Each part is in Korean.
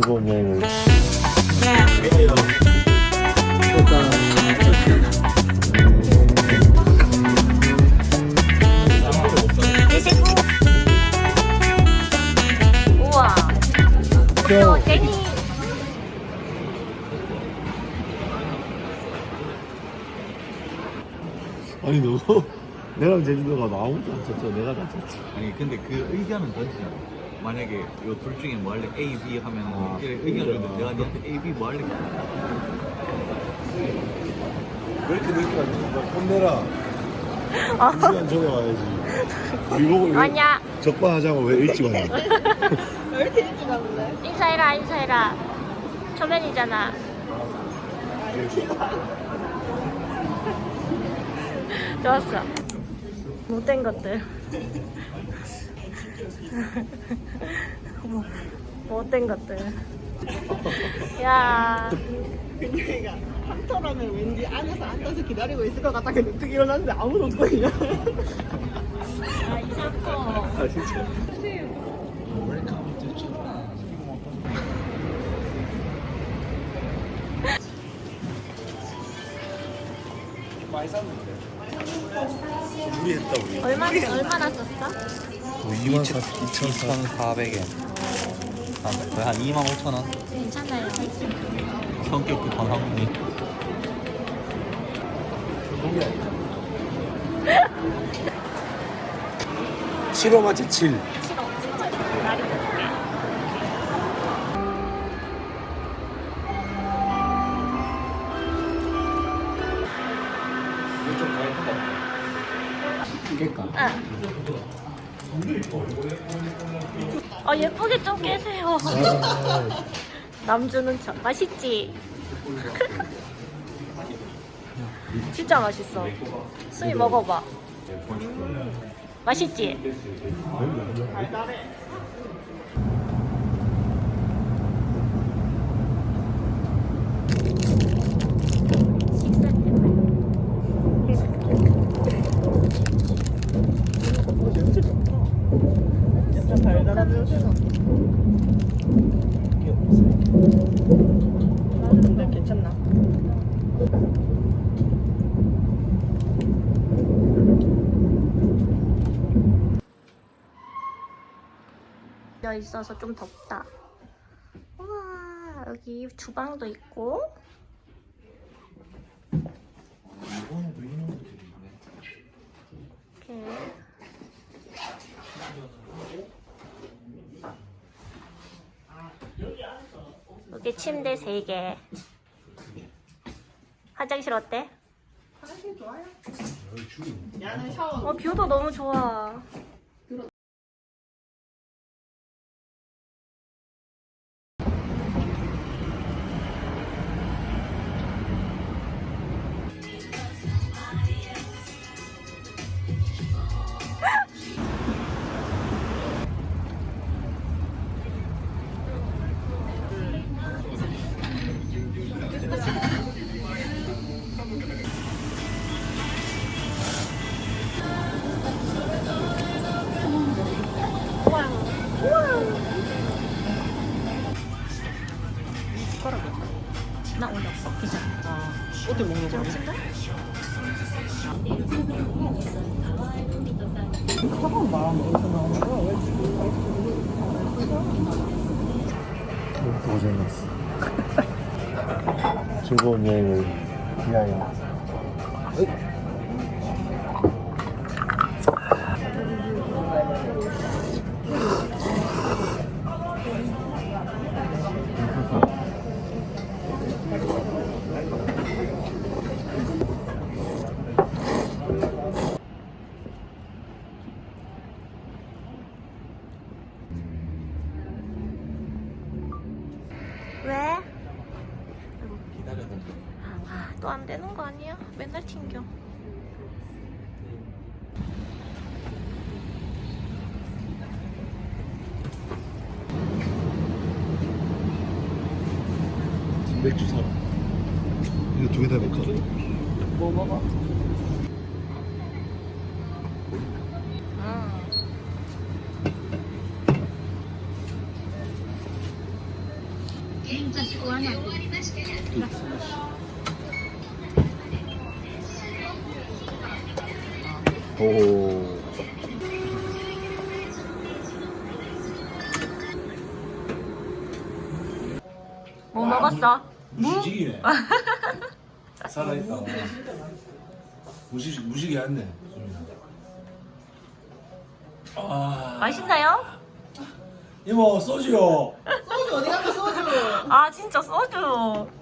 즐거운 여행을 드시고 우와. 또 땡이 아니 너 내랑 제주도가 안 쳤죠 내가 다 쳤지. 아니 근데 그 의견은 던지잖아 만약에 요 둘 중에 뭐 할래? A, B 하면 아, 은 의견을 그래. 던져 내가 니한테 A, B 뭐 할래? 왜 이렇게 늦게 왔지? 너 혼내라. 두 시간 전에 와야지. 우리 보고 왜 아니야. 적반하자고 왜 일찍 왔냐? 인사해라 인사해라. 초면이잖아. 좋았어. 못된 것들 뭐, 못된 것들. 야. 그녀가 한터라면 왠지 안에서 앉아서 기다리고 있을 것 같다 근데 뚝 일어났는데 아무도 없거든요 아, 이상코 아 진짜. 우리 했다 우리 얼마, 얼마나 썼어? 2만 2,400엔 한, 거의 한 2만 5천 원. 괜찮아요 성격 급한 한국인 공이 아니다 7호 맞지 7 아 예쁘게 좀 깨세요. 남주는 척 맛있지? 진짜 맛있어. 수이 먹어봐. 맛있지? 나는 근데 괜찮나? 있어서 좀 덥다. 우와 여기 주방도 있고 이렇게 여기 침대 3개. 화장실 어때? 화장실 좋아요. 야는 샤워 어 뷰도 너무 좋아 즐거운 여행을 위하여 왜? 먹어? 음. 오. 뭐 먹었어? 무식이네. 살아있다. 무식 무식이 않네. 아 맛있나요? 이모 소주요. 소주 어디 갔다 소주 아 진짜 소주.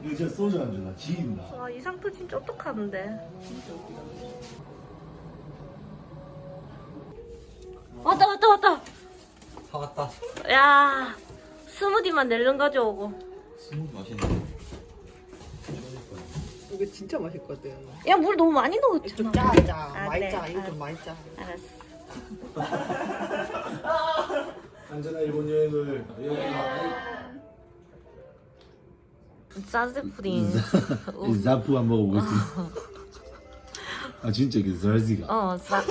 이거 진짜 소주 안 주나 지긴다. 와 이 상태 진짜 어떡하는데. 왔다 왔다 왔다. 사왔다. 야 스무디만 낼름 가져오고. 스무 맛있네. 이거 진짜 맛있거든 야 물 너무 많이 넣었잖아. 좀 짜자 아, 많이 그래. 짜 이거 아. 좀 많이 짜 알았어. 안전한 일본 여행을 짜즈 푸딩. 자프 한번 먹어보겠습니다. 아 진짜 그 자르지가. 어 짜,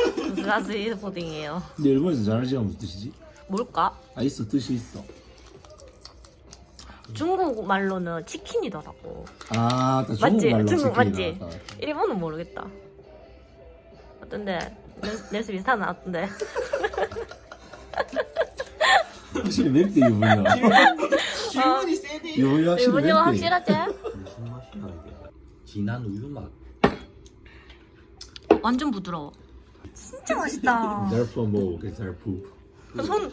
짜즈 푸딩이에요. 근데 일본에서 자르지가 무슨 뜻이지? 뭘까? 아 있어 뜻이 있어. 중국 말로는 치킨이더라고. 아, 나 맞지? 중국 말로 중국 치킨이 맞지? 나왔다. 일본은 모르겠다. 어떤데? 내수 비슷한 나왔던데. 확실히 맵대 이분이야. 질문이 세네 이분이 확실히 일본이 맵대. 확실하지? 무슨 맛이야 이게? 진한 우유 맛. 완전 부드러워. 진짜 맛있다. 손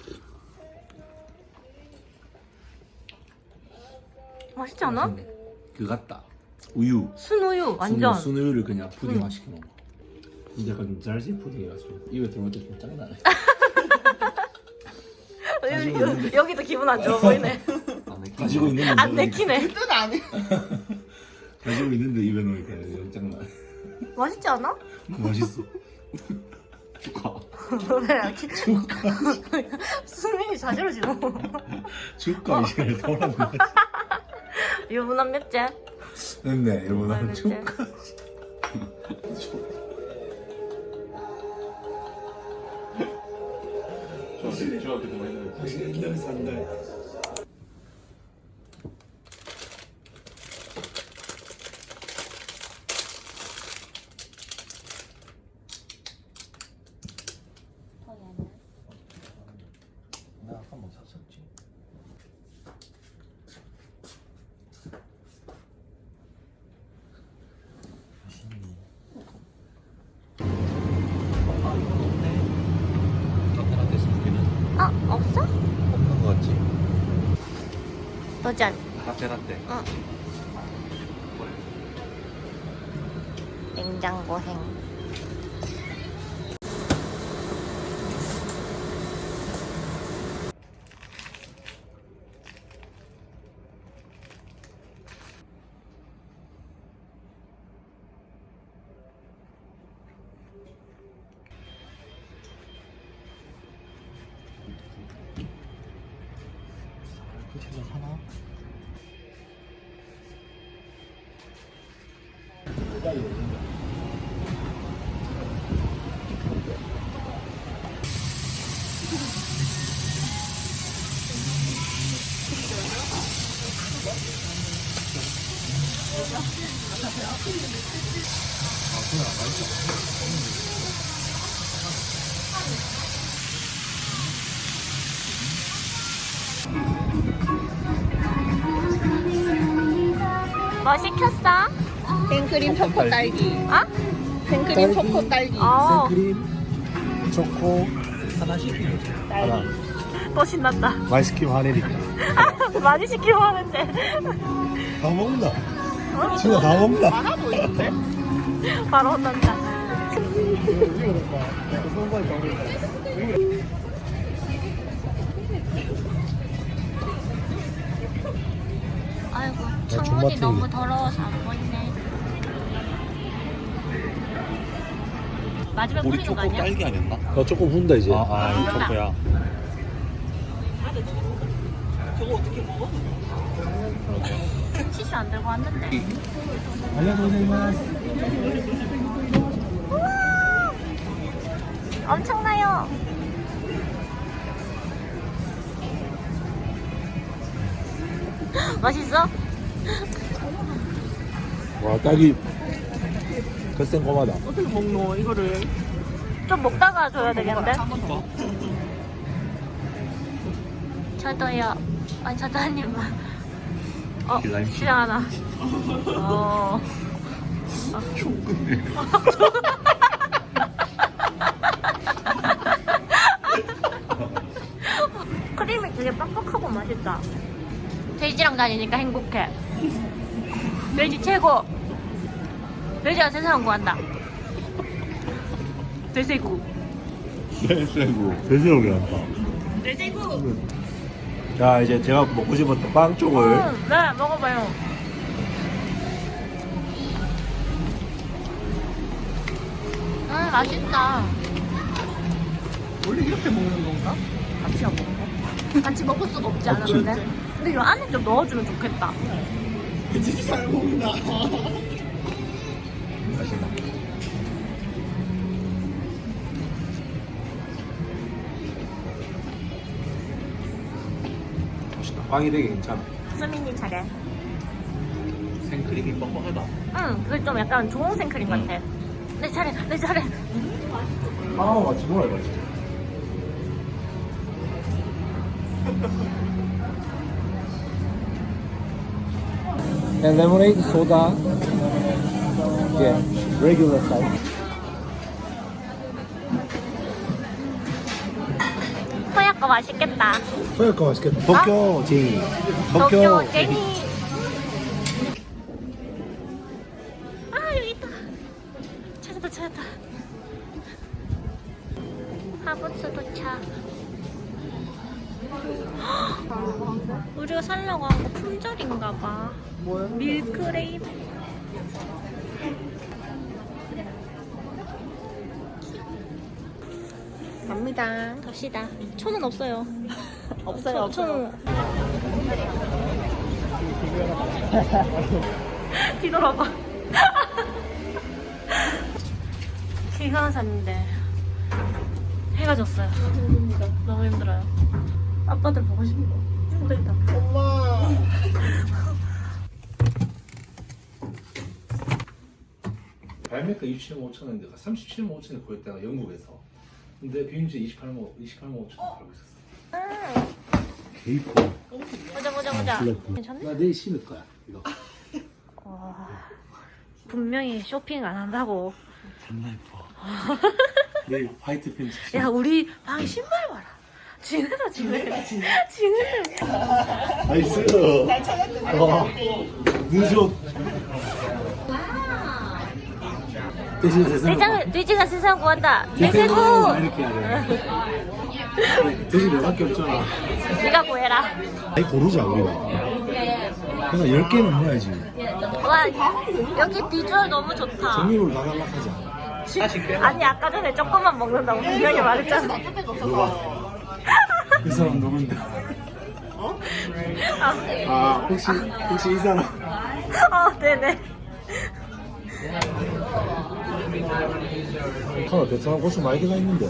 맛있지 않아? 그 같다. 우유. 순우유 완전. 순, 순우유를 그냥 푸딩화 응. 시켜 먹어. 근데 약간 좀 자르지 푸딩이라서 입에 들어올 때 좀 짱나네. 가지고 있는데. 여기, 도 기분 안 좋아 보이네. 안. 가지고 있는데 안 내키네. 뜻 안해 가지고 있는데 입에 넣으니까 영 짱나네. 맛있지 않아? 맛있어. 축하. 왜 수민이 자지러지노. 축가 이 시간에 돌았네. 유 부남 맵지? 맵네 일본 아, 하는 맵지? 축가. 확실히 옛날 산다. 나 한번 샀었지. 맛있네. 아 이건 없네. 카페라떼 스무디는 아 없어? 없는 거 같지? 도전. 카페 라떼. 응. 냉장고 행. 뭐 시켰어? 생크림 초코 딸기 아? 생크림 초코 딸기 어. 생크림, 초코, 하나 거지. 하나. 또 신났다. 아이스크림 하나니까. 많이 시키고 하는데. 다 먹는다. 진짜 다 먹는다. 많아 보이는데? 바로 혼난다. 창문이. 너무 더러워서 안 보이네. 마지막 우리 뿌리는 거 초코 아니야? 딸기 아니었나? 나 조금 훈다 이제. 아, 아, 이 맞다. 초코야. 저거 어떻게 먹어? 티슈 안 들고 왔는데. 알려주세요. 엄청나요. 맛있어? 와 딸기 그 생고마다 어떻게 먹노 이거를? 좀 먹다가 줘야 되겠는데? 저도요. 아, 저도 한 입만. 어, 시장 하나. 어. 크림이 되게 빡빡하고 맛있다. 돼지랑 다니니까 행복해. 돼지 최고. 돼지가 세상을 구한다. 돼지구. 쎄고 돼지고기 한다 돼지구. 자 이제 제가 먹고 싶었던 빵 쪽을 음, 네, 먹어봐요. 음, 맛있다. 원래 이렇게 먹는 건가? 같이 안 먹어? 같이 먹을 수가 없지 않아, 없지. 근데? 근데 이거 안에 좀 넣어주면 좋겠다. 진짜 잘 먹는다. 맛있나 맛있다 빵이 되게 괜찮아 수민이 차례. 생크림이 뻑뻑하다. 응, 그게 좀 약간 좋은 생크림 같아. 내 차례, 내 차례. 빵하고 같이 먹어야지 And lemonade, soda. Yeah, regular size. 소야 거 맛있겠다. 소야 거 맛있겠다. 도쿄 제이. 도쿄 제니. 갑니다. 갑시다. 초는 없어요. 없어요, 초, 없어요. 뒤돌아봐. 기가 샀는데 해가 졌어요. 너무 힘들어요. 아빠들 보고 싶어. 힘들다. 엄마. 발매가 27만 5천 원인데 37만 5천 원에 구했다가 영국에서. 근데 비빔제 28만 28만 5천 원 팔고 있었어. 개이포. 보자 보자 보자. 괜찮네? 나 내일 신을 거야. 이거. 와, 분명히 쇼핑 안 한다고. 존나 예뻐. 내일 화이트 팬츠. 야 우리 방 신발 봐라. 지네다 지네. 지네. 나이스. 와. 늦어. 대신 세상. 돼지가, 돼지가 세상 구한다. 돼지구. 이렇게 해야 돼. 대신 내밖에 없잖아. 네가 구해라. 아니 고르자 우리가. 그래서 10개는 모아야지. 와 여기 비주얼 너무 좋다. 정리로 나갈락하자. 아니 아까 전에 조금만 먹는다고 분명히 말했잖아. 누가? 이 사람 누군데? 아 혹시 혹시 이 사람? 어 네네. 카나 베트남 고추 많이 들어가 있는데.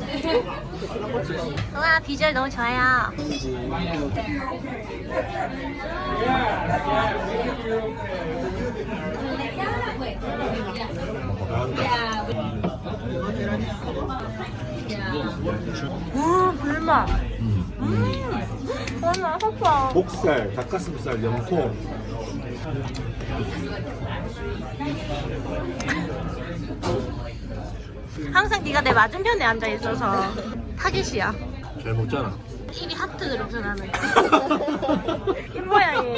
와 비주얼 너무 좋아요. 음 불맛. 음. 와 맛있다. 목살, 닭가슴살, 염통. 항상 네가 내 맞은편에 앉아 있어서 타깃이야. 잘 먹잖아. 입이 하트로 변하는. 입 모양이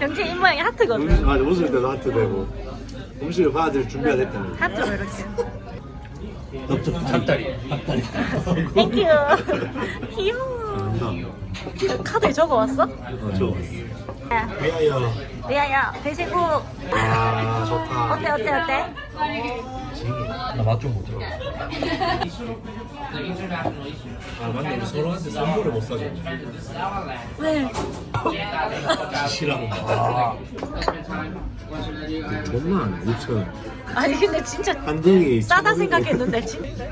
경제 입 모양이 하트거든. 음식 맞아 웃을 때도 하트 되고 음식을 받아들 준비가 됐다는. 하트로 이렇게. 닭다리. 닭다리. 땡큐. 귀여워. 카드에 적어 왔어? 어 좋았어. 미아 야. 미아야, 배시구. 아 좋다. 어때, 어때, 어때? 나맛좀 보자. 아 맞네 서로한테 선물을 못 사줘. 왜? 지시라고. 아. 존나 안 6천 원. 아니, 근데 진짜 한 덩이. 싸다 1,500원. 생각했는데, 진짜.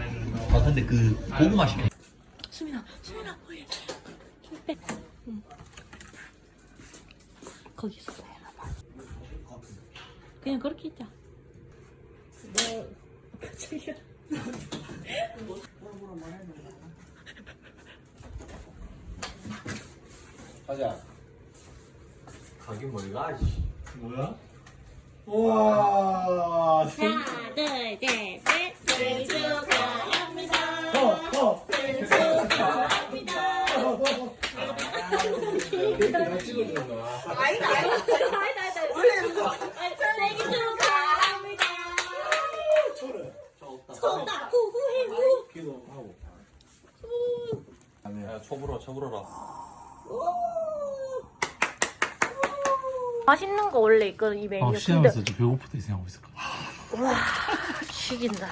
아 근데 그 고구마 시켜. 수민아, 수민아, 뭐해? 좀 빼. 응. 거기서 해봐. 그냥 그렇게 있자. 가자. 가긴 머리가 씨. 뭐야? 우와. 하나, 둘, 셋, 야 초불어 초불어라. 맛있는 거 원래 있거든, 이 메뉴. 아, 근데 시장에서 좀 배고프다 이 생각하고 있을 거야. 와, 죽인다.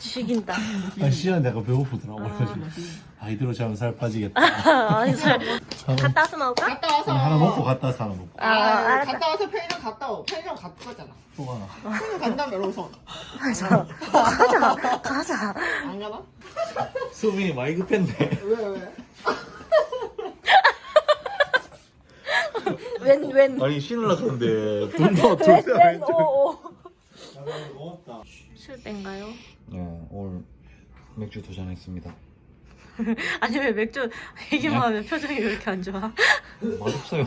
죽인다. 아, 시장 내가 배고프더라고. 그래서 아, 이대로 자면 살 빠지겠다. 아니, 저 갔다 와서 먹을까? 갔다 와서 하나 먹고 갔다 와서 하나 먹고. 아, 아, 알았다. 갔다 와서 편의점 갔다 오 편의점 갔다 가잖아 또 하나. 편의점 간다며 로선 가자. 가자. 가자. 안 가나? 수빈이 많이 급했네. 왜 왜? 웬, 웬. 아니 신으려 하는데 돈도 웬, 웬, 오, 오. 고맙다. 술 땐가요? 네 오늘 맥주 도전했습니다. 아니, 왜 맥주 얘기만 하면 표정이 왜 이렇게 안 좋아? 맛없어요.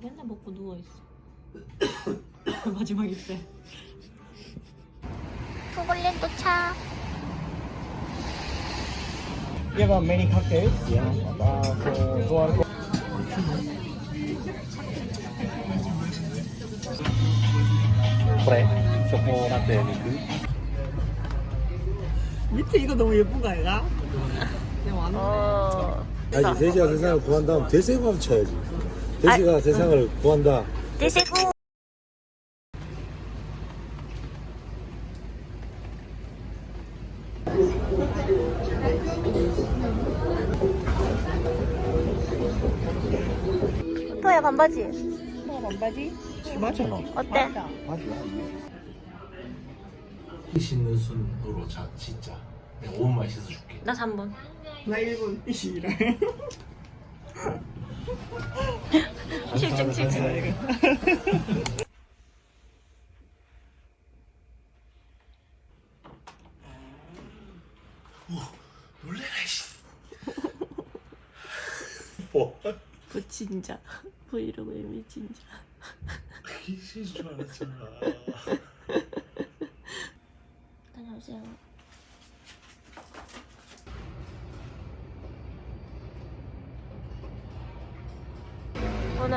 맨날 먹고 누워 있어. 마지막 입새. 초콜릿 도착. You have many cocktails? Yeah. Uh, so, so are 그래. 그 밑에 이거 너무 예쁜 거 아이가? 내가 완 어. 아니 돼지가 세상을 구한다면 대세고 한번 쳐야지 돼지가 세상을 구한다 드시고. 토야 반바지 반바지? 맞잖아 어때? 씻는 순으로 자, 진짜. 내가 5분만 씻어줄게. 나 3분 나 1분 이시래. 실증 실증 부친자 브이로그의 미친자 귀신인 줄 알았잖아. 다녀오세요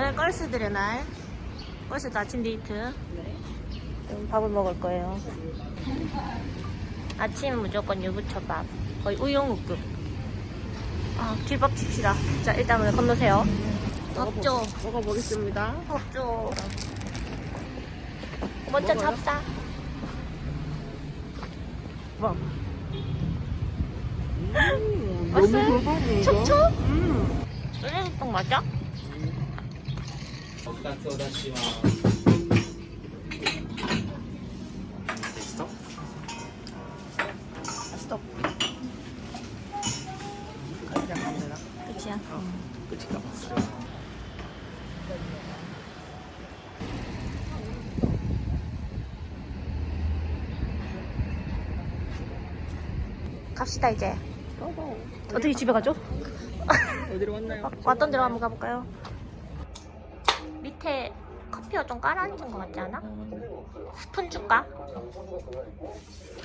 오늘 걸스들의 날. 걸스들 아침 데이트. 음, 밥을 먹을 거예요. 아침은 무조건 유부초밥. 거의 우영우급. 아 길밥 칩시다. 자 일단 오늘 건너세요. 없죠 먹어보겠습니다. 없죠 먼저 잡사 뭐? 왔어요? 너무 촉촉? 음. 쫄리떡 맞아? 스톱 그냥 갑니다 끝이야 끝이다 갑시다 이제 어떻게 집에 가죠? 어디로 왔나요? 왔던 데로 한번 가볼까요? 좀 깔아앉은 것 같지 않아? 스푼 줄까?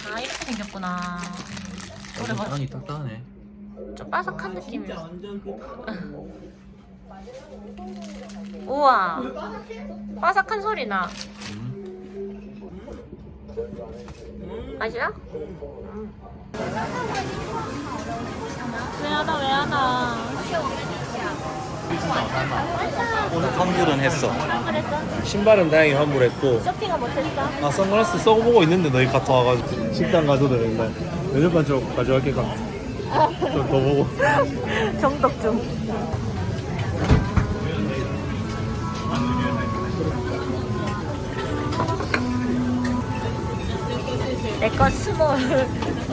아 이렇게 생겼구나 오래 걸 아니 딱딱하네. 좀 바삭한 그 우와 바삭한 소리 나 맛이야? 음. 왜 하나 왜 하나 오늘 환불은 했어. 신발은 다행히 환불했고. 쇼핑은 못했어? 아 선글라스 써보고 있는데 너희 카톡 와가지고 식당 가서도 맨날 면접관 좀 가져갈게 좀더 보고. 정독 중. 내거 스몰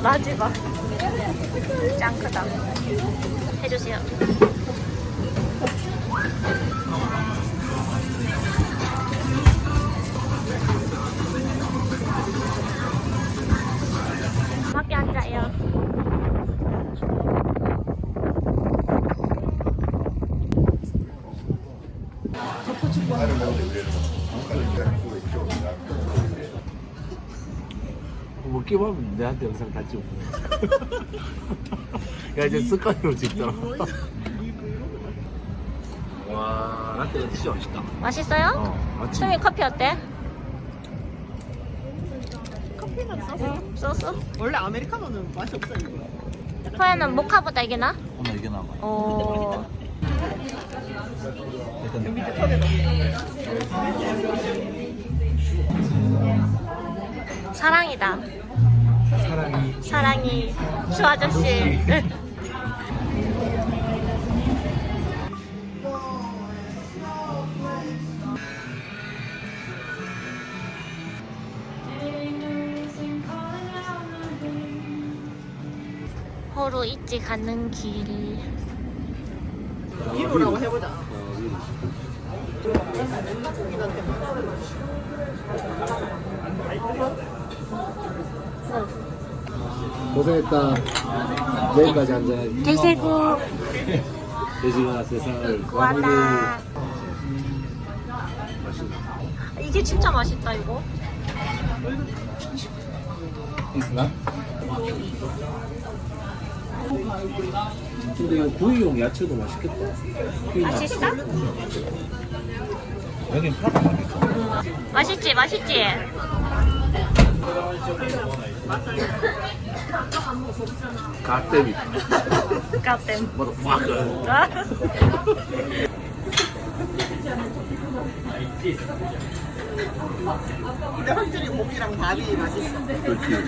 마지막. 짱 크다. 해주세요 하면 내한테 영상 다 찍고. 야 이제 습관으로 찍더라. 와 라떼가 진짜 맛있다. 맛있어요? 어 아침 수미 커피 어때? 커피는 썼어. 소스? 원래 아메리카노는 맛이 없어 이거. 호야는 모카보다 이게 나? 오늘 이게 나와. 어. 일단. 사랑이다. 사랑이 사랑이 주 아저씨. 호루 있지 가는 길. 위로라고 해보자. 고생했다. 내일까지 앉아. 대세구 돼지가 세상을 구한다. 이게 진짜 맛있다 이거. 있나? 근데 이거 구이용 야채도 맛있겠다. 맛있어? 여긴 파가 맛있어. 맛있지 맛있지. 갓대비. 깜짝. Motherfucker. 근데 확실히 고기랑 밥이 맛있어. 그렇지.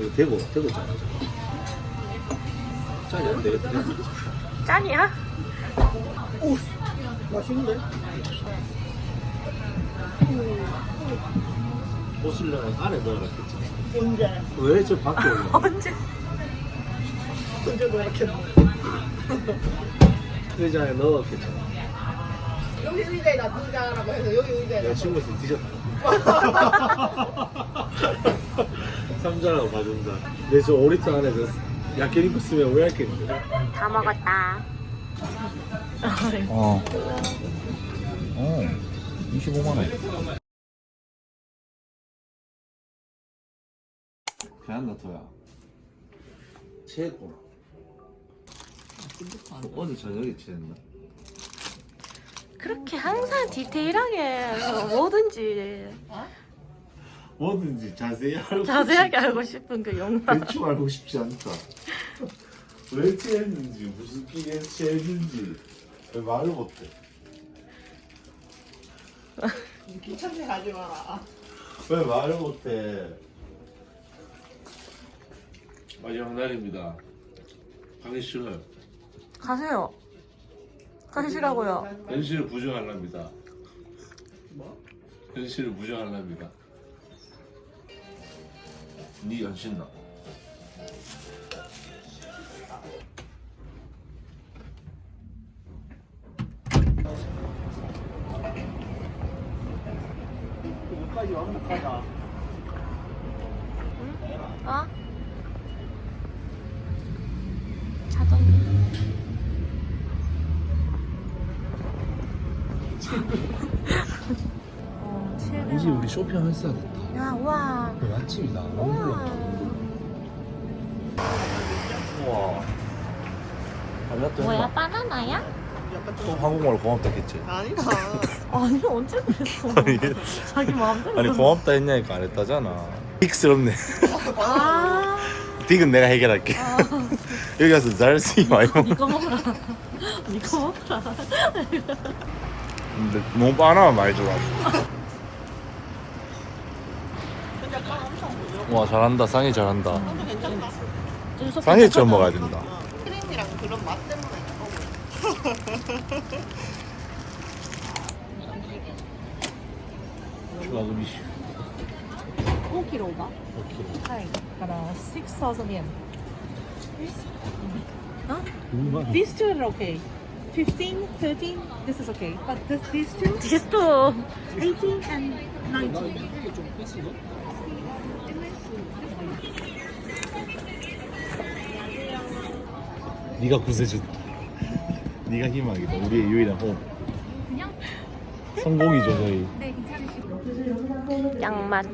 이거 대고 대고 짠. 짠이 안 되겠다. 짠이야? 맛있는데? 보슬려는 안에 넣어놨겠지. 언제? 왜 저 밖에 올려? 언제? 언제 노랗게 넣어? 의자에 넣었겠지. 여기 의자에 놔두자라고 해서 여기 의자에 내가 놔. 친구 있으면 뒤졌다. 삼자라고 봐준다. 내저 5리터 안에 그 약견 입고 쓰면 오해할겠는데. 다 먹었다. 어. 어. 25만 원. 배한다 토야. 체했구나. 어제 저녁에 체했나? 그렇게 항상 디테일하게 뭐든지 뭐든지 자세히 알고 자세하게 알고 싶은 그 영상. 대충 알고 싶지 않다. 왜 체했는지 무슨 기계에 체했는지 왜 말을 못해. 귀찮게 가지 마라. 왜 말을 못해. 마지막 날입니다. 가기 싫어요. 가세요. 가시라고요. 현실을 부정하랍니다. 현실을 부정하랍니다. 네 연신나. 완벽하다. 어? 자동. 어, 이제 우리 쇼핑하면서 됐다. 야, 와. 맛집이다. 우와. 우와. 뭐야, 바나나야? 또 한국말 고맙다 했지. 아니다. 아니, 언제 그랬어? 아니, 자기 마음대로. 아니 고맙다 했냐니까 안 했다잖아. 빅스럽네. 아, 빅은 내가 해결할게. 여기 가서 잘 쓰지 마요. 이거 먹어라. 이거 먹어라. 근데 너무 바나만 많이 좋아. 엄청 와 잘한다. 상이 잘한다. 괜찮다. 상이 좀 먹어야 된다. 크림이랑 그런 맛 때문에 추가금이 5キロがはいだから 6,000 yen These two are okay 15, 13, this is okay but this, these two 디스토. 18 and 19 네가 구세주. 네가 희망이다. 우리의 유일한 호흡. 성공이죠 저희. 양맛